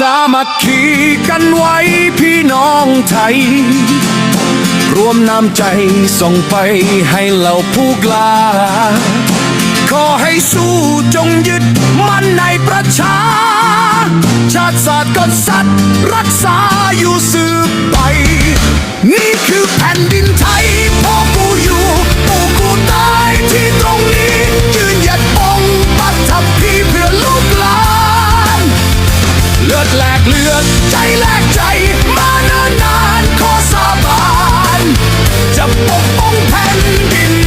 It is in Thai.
สามัคคีกันไว้พี่น้องไทย รวมน้ำใจส่งไปให้เหล่าผู้กล้า ขอให้สู้จงยึดมั่นในประชา ชาติศาสตร์กษัตริย์รักษาอยู่สืบ แหลกเลือดใจแลกใจ มานานนานขอสาบาน จะปกป้องแผ่นดิน